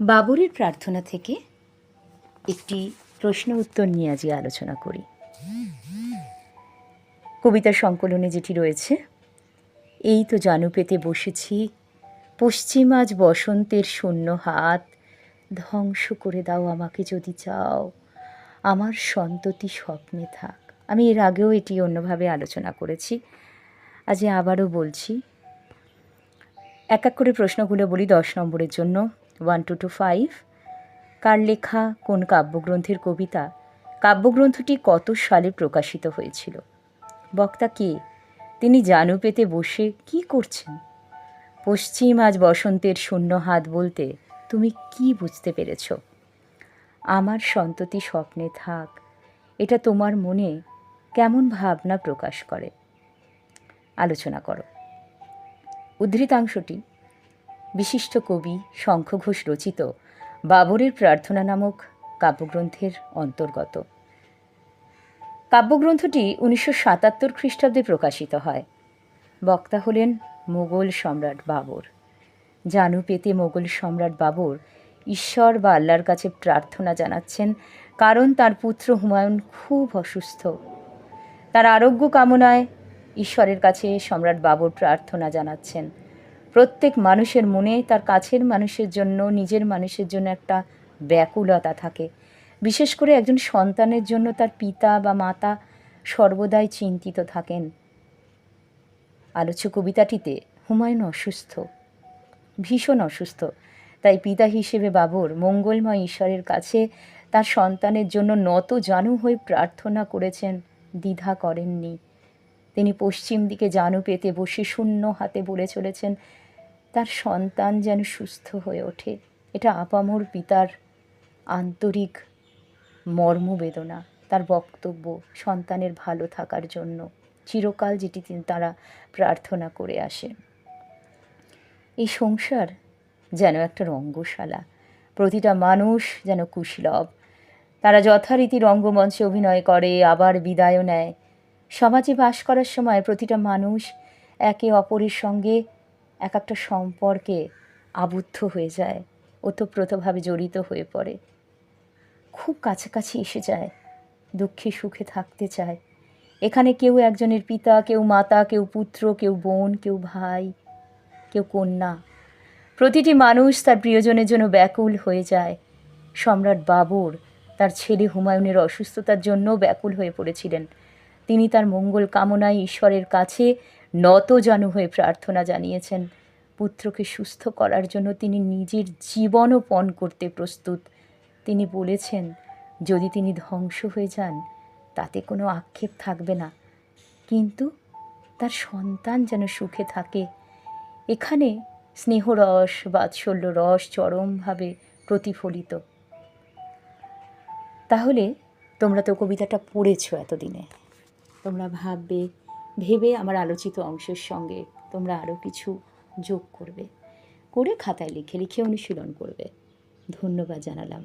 বাবরের প্রার্থনা থেকে একটি প্রশ্ন উত্তর নিয়ে আজকে আলোচনা করি। কবিতা সংকলনে যেটি রয়েছে, এই তো জানু পেতে বসেছি, পশ্চিম আজ বসন্তের শূন্য হাত। ধ্বংস করে দাও আমাকে যদি চাও, আমার সন্ততি স্বপ্নে থাক। আমি এর আগেও এটি অন্যভাবে আলোচনা করেছি। আজ আবারও বলছি, এক এক করে প্রশ্নগুলো বলি দশ নম্বরের জন্য। One two two five. কার লেখা, কোন কাব্যগ্রন্থের কবিতা, কাব্যগ্রন্থটি কত সালে প্রকাশিত হয়েছিল? বক্তা কে? তিনি জানু পেতে বসে কি করছেন? পশ্চিম আজ বসন্তের শূন্য হাত বলতে তুমি কি বুঝতে পেরেছ? আমার সন্ততি স্বপ্নে থাক, এটা তোমার মনে কেমন ভাবনা প্রকাশ করে? আলোচনা করো। উদ্ধৃতাংশটি বিশিষ্ট কবি শঙ্খ ঘোষ রচিত বাবরের প্রার্থনা নামক কাব্যগ্রন্থের অন্তর্গত। কাব্যগ্রন্থটি উনিশশো সাতাত্তর খ্রিস্টাব্দে প্রকাশিত হয়। বক্তা হলেন মোগল সম্রাট বাবর। জানু পেতে মোগল সম্রাট বাবর ঈশ্বর বা আল্লাহর কাছে প্রার্থনা জানাচ্ছেন, কারণ তার পুত্র হুমায়ুন খুব অসুস্থ। তার আরোগ্য কামনায় ঈশ্বরের কাছে সম্রাট বাবর প্রার্থনা জানাচ্ছেন। প্রত্যেক মানুষের মনে তার কাছের মানুষের জন্য, নিজের মানুষের জন্য একটা ব্যাকুলতা থাকে। বিশেষ করে একজন সন্তানের জন্য তার পিতা বা মাতা সর্বদাই চিন্তিত থাকেন। আলোচ্য কবিতাটিতে হুমায়ুন অসুস্থ, ভীষণ অসুস্থ। তাই পিতা হিসেবে বাবর মঙ্গলময় ঈশ্বরের কাছে তার সন্তানের জন্য নত জানু হয়ে প্রার্থনা করেছেন, দ্বিধা করেননি। তিনি পশ্চিম দিকে জানু পেতে বসে শূন্য হাতে বলে চলেছেন তার সন্তান যেন সুস্থ হয়ে ওঠে। এটা আপামর পিতার আন্তরিক মর্মবেদনা, তার বক্তব্য সন্তানের ভালো থাকার জন্য, চিরকাল যেটি তিনি তারা প্রার্থনা করে আসেন এই সংসার যেন একটা রঙ্গশালা, প্রতিটা মানুষ যেন কুশলভ তারা যথারীতি রঙ্গমঞ্চে অভিনয় করে, আবার বিদায়ও নেয়। সমাজে বাস করার সময় প্রতিটা মানুষ একে অপরের সঙ্গে এক একটা সম্পর্কে আবদ্ধ হয়ে যায়, ওতপ্রোতভাবে জড়িত হয়ে পড়ে। খুব কাছাকাছি এসে যায়, দুঃখে সুখে থাকতে চায়। এখানে কেউ একজনের পিতা, কেউ মাতা, কেউ পুত্র, কেউ বোন, কেউ ভাই, কেউ কন্যা। প্রতিটি মানুষ তার প্রিয়জনের জন্য ব্যাকুল হয়ে যায়। সম্রাট বাবর তার ছেলে হুমায়ুনের অসুস্থতার জন্য ব্যাকুল হয়ে পড়েছিলেন। তিনি তার মঙ্গল কামনায় ঈশ্বরের কাছে নত জানু হয়ে প্রার্থনা জানিয়েছেন। পুত্রকে সুস্থ করার জন্য তিনি নিজের জীবনও পণ করতে প্রস্তুত। তিনি বলেছেন, যদি তিনি ধ্বংস হয়ে যান, তাতে কোনো আক্ষেপ থাকবে না। কিন্তু তার সন্তান যেন সুখে থাকে। এখানে স্নেহরস বাৎসল্য রস চরমভাবে প্রতিফলিত। তাহলে তোমরা তো কবিতাটা পড়েছো এতদিনে। তোমরা ভাববে ভেবে আমার আলোচিত অংশের সঙ্গে তোমরা আরও কিছু যোগ করবে। করে খাতায় লিখে লিখে অনুশীলন করবে। ধন্যবাদ জানালাম।